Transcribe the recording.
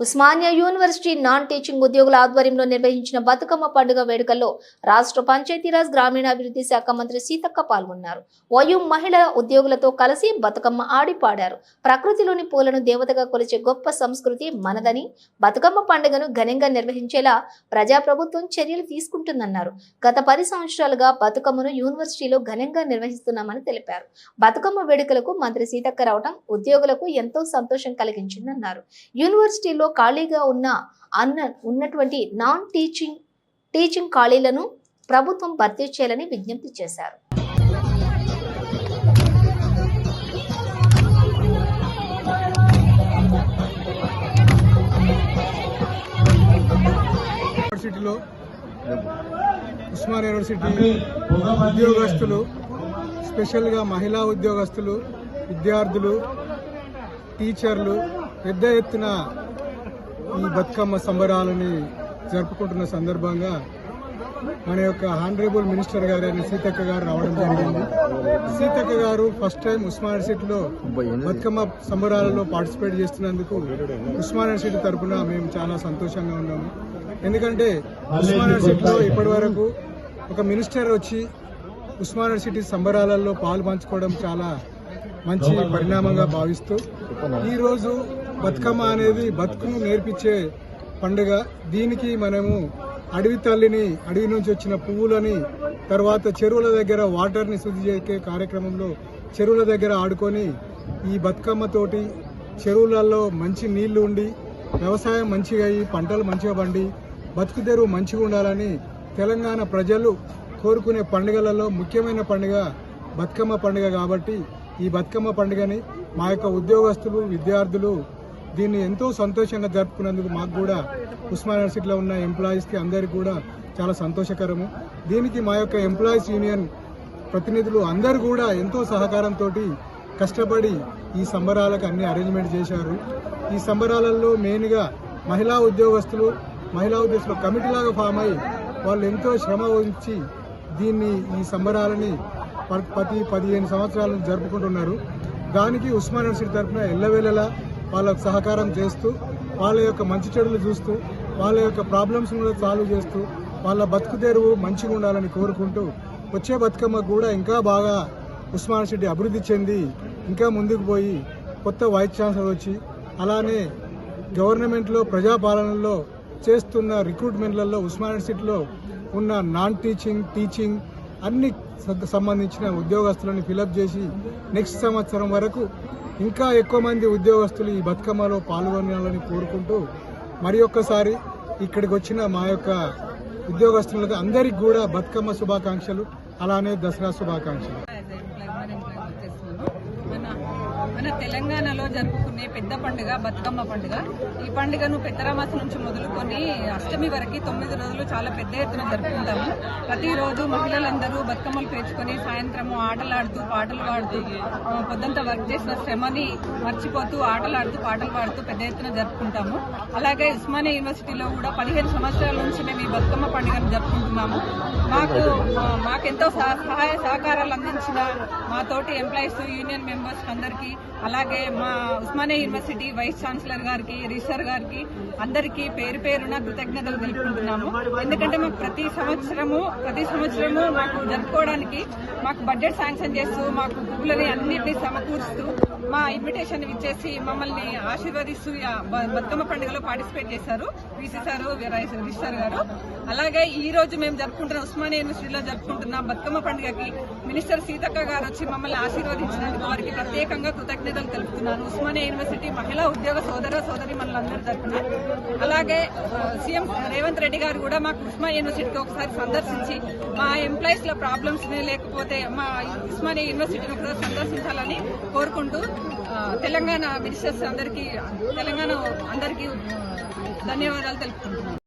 Osmania university non teaching ఉద్యోగుల ఆధ్వర్యంలో నిర్వహించిన బతుకమ్మ పండుగ వేడుకల్లో రాష్ట్ర పంచాయతీరాజ్ గ్రామీణాభివృద్ధి శాఖ మంత్రి సీతక్క పాల్గొన్నారు. వయు మహిళల ఉద్యోగులతో కలిసి బతుకమ్మ ఆడి పాడారు ప్రకృతిలోని పూలను దేవతగా కొలిచే గొప్ప సంస్కృతి మనదని బతుకమ్మ పండుగను ఘనంగా నిర్వహించేలా ప్రజాప్రభుత్వం చర్యలు తీసుకుంటుందన్నారు. గత పది సంవత్సరాలుగా బతుకమ్మను యూనివర్సిటీలో ఘనంగా నిర్వహిస్తున్నామని తెలిపారు. బతుకమ్మ వేడుకలకు మంత్రి సీతక్క రావడం ఉద్యోగులకు ఎంతో సంతోషం కలిగించిందన్నారు. యూనివర్సిటీలో ఖాళీగా ఉన్న అన్న ఉన్నటువంటి నాన్ టీచింగ్ టీచింగ్ ఖాళీలను ప్రభుత్వం భర్తీ చేయాలని విజ్ఞప్తి చేశారు. యూనివర్సిటీలో ఉస్మాన్ యూనివర్సిటీ ఉద్యోగస్తులు స్పెషల్గా మహిళా ఉద్యోగస్తులు విద్యార్థులు టీచర్లు పెద్ద ఎత్తున ఈ బతుకమ్మ సంబరాలని జరుపుకుంటున్న సందర్భంగా మన యొక్క హానరేబుల్ మినిస్టర్ గారు సీతక్క గారు రావడం జరిగింది. సీతక్క గారు ఫస్ట్ టైం ఉస్మాన్ సిటీలో బతుకమ్మ సంబరాలలో పార్టిసిపేట్ చేస్తున్నందుకు ఉస్మాన్ సిటీ తరఫున మేము చాలా సంతోషంగా ఉన్నాము. ఎందుకంటే ఉస్మాన్ సిటీలో ఇప్పటి వరకు ఒక మినిస్టర్ వచ్చి ఉస్మాన్ సిటీ సంబరాలలో పాలు పంచుకోవడం చాలా మంచి పరిణామంగా భావిస్తూ ఈరోజు బతుకమ్మ అనేది బతుకును నేర్పించే పండుగ. దీనికి మనము అడవి తల్లిని అడవి నుంచి వచ్చిన పువ్వులని తర్వాత చెరువుల దగ్గర వాటర్ని శుద్ధి చేసే కార్యక్రమంలో చెరువుల దగ్గర ఆడుకొని ఈ బతుకమ్మతోటి చెరువులలో మంచి నీళ్ళు ఉండి వ్యవసాయం మంచిగా అయ్యి పంటలు మంచిగా పండి బతుకు తెరువు మంచిగా ఉండాలని తెలంగాణ ప్రజలు కోరుకునే పండుగలలో ముఖ్యమైన పండుగ బతుకమ్మ పండుగ కాబట్టి ఈ బతుకమ్మ పండుగని మా యొక్క ఉద్యోగస్తులు విద్యార్థులు దీన్ని ఎంతో సంతోషంగా జరుపుకున్నందుకు మాకు కూడా ఉస్మాన్ యూనివర్సిటీలో ఉన్న ఎంప్లాయీస్కి అందరికీ కూడా చాలా సంతోషకరము. దీనికి మా యొక్క ఎంప్లాయీస్ యూనియన్ ప్రతినిధులు అందరూ కూడా ఎంతో సహకారంతో కష్టపడి ఈ సంబరాలకు అన్ని అరేంజ్మెంట్ చేశారు. ఈ సంబరాలలో మెయిన్గా మహిళా ఉద్యోగస్తులు మహిళా ఉద్యోగస్తులు కమిటీలాగా ఫామ్ అయ్యి వాళ్ళు ఎంతో శ్రమ ఉంచి దీన్ని ఈ సంబరాలని ప- ప్రతి పదిహేను సంవత్సరాలను జరుపుకుంటున్నారు. దానికి ఉస్మాన్ యూనివర్సిటీ తరఫున ఎల్లవేళలా వాళ్ళకు సహకారం చేస్తూ వాళ్ళ యొక్క మంచి చెడులు చూస్తూ వాళ్ళ యొక్క ప్రాబ్లమ్స్ కూడా సాల్వ్ చేస్తూ వాళ్ళ బతుకు తెరువు మంచిగా ఉండాలని కోరుకుంటూ వచ్చే బతుకమ్మ కూడా ఇంకా బాగా ఉస్మాన్ సిటీ అభివృద్ధి చెంది ఇంకా ముందుకు పోయి కొత్త వైస్ ఛాన్సలర్ వచ్చి అలానే గవర్నమెంట్లో ప్రజాపాలనలో చేస్తున్న రిక్రూట్మెంట్లలో ఉస్మాన్ సిటీలో ఉన్న నాన్ టీచింగ్ టీచింగ్ అన్ని సంబంధించిన ఉద్యోగస్తులను ఫిలప్ చేసి నెక్స్ట్ సంవత్సరం వరకు ఇంకా ఎక్కువ మంది ఉద్యోగస్తులు ఈ బతుకమ్మలో పాల్గొనాలని కోరుకుంటూ మరి ఒక్కసారి ఇక్కడికి వచ్చిన మా యొక్క ఉద్యోగస్తులకు అందరికి కూడా బతుకమ్మ శుభాకాంక్షలు అలానే దసరా శుభాకాంక్షలు. మన తెలంగాణలో జరుపుకునే పెద్ద పండుగ బతుకమ్మ పండుగ. ఈ పండుగను పెద్దరామాస నుంచి మొదలుకొని అష్టమి వరకు తొమ్మిది రోజులు చాలా పెద్ద ఎత్తున జరుపుకుంటాము. ప్రతిరోజు మహిళలందరూ బతుకమ్మలు పేర్చుకొని సాయంత్రము ఆటలాడుతూ పాటలు పాడుతూ పొద్దంతా వర్క్ చేసిన శ్రమని మర్చిపోతూ ఆటలాడుతూ పాటలు పాడుతూ పెద్ద ఎత్తున జరుపుకుంటాము. అలాగే ఉస్మానియా యూనివర్సిటీలో కూడా పదిహేను సంవత్సరాల నుంచి మేము ఈ బతుకమ్మ పండుగను జరుపుకుంటున్నాము. మాకు మాకెంతో సహ- సహాయ సహకారాలు అందించిన మా తోటి ఎంప్లాయీస్ యూనియన్ మెంబర్స్ అందరికీ అలాగే మా ఉస్మానియా యూనివర్సిటీ వైస్ ఛాన్సలర్ గారికి రిజిస్టర్ గారికి అందరికీ పేరు పేరున కృతజ్ఞతలు తెలుపుకుంటున్నాము. ఎందుకంటే మాకు ప్రతి సంవత్సరము ప్రతి సంవత్సరము మాకు జరుపుకోవడానికి మాకు బడ్జెట్ శాంక్షన్ చేస్తూ మాకు పువ్వులని అన్నింటినీ సమకూరుస్తూ మా ఇన్విటేషన్ ఇచ్చేసి మమ్మల్ని ఆశీర్వదిస్తూ బతుకమ్మ పండుగలో పార్టిసిపేట్ చేశారు. వీసీ సారు రిజిస్టర్ గారు. అలాగే ఈ రోజు మేము జరుపుకుంటున్న ఉస్మానియా యూనివర్సిటీలో జరుపుకుంటున్న బతుకమ్మ పండుగకి మినిస్టర్ సీతక్క గారు వచ్చి మమ్మల్ని ఆశీర్వదించినందుకు వారికి ప్రత్యేకంగా కృతజ్ఞతలు తెలుపుతున్నాను. ఉస్మానియా యూనివర్సిటీ మహిళా ఉద్యోగ సోదర సోదరి మనందరి తరఫున అలాగే సీఎం రేవంత్ రెడ్డి గారు కూడా మాకు ఉస్మానియా యూనివర్సిటీకి ఒకసారి సందర్శించి మా ఎంప్లాయీస్లో ప్రాబ్లమ్స్ లేకపోతే మా ఉస్మానియా యూనివర్సిటీని ఒకసారి సందర్శించాలని కోరుకుంటూ తెలంగాణ మినిస్టర్స్ అందరికీ తెలంగాణ అందరికీ ధన్యవాదాలు తెలుపుకుంటున్నాను.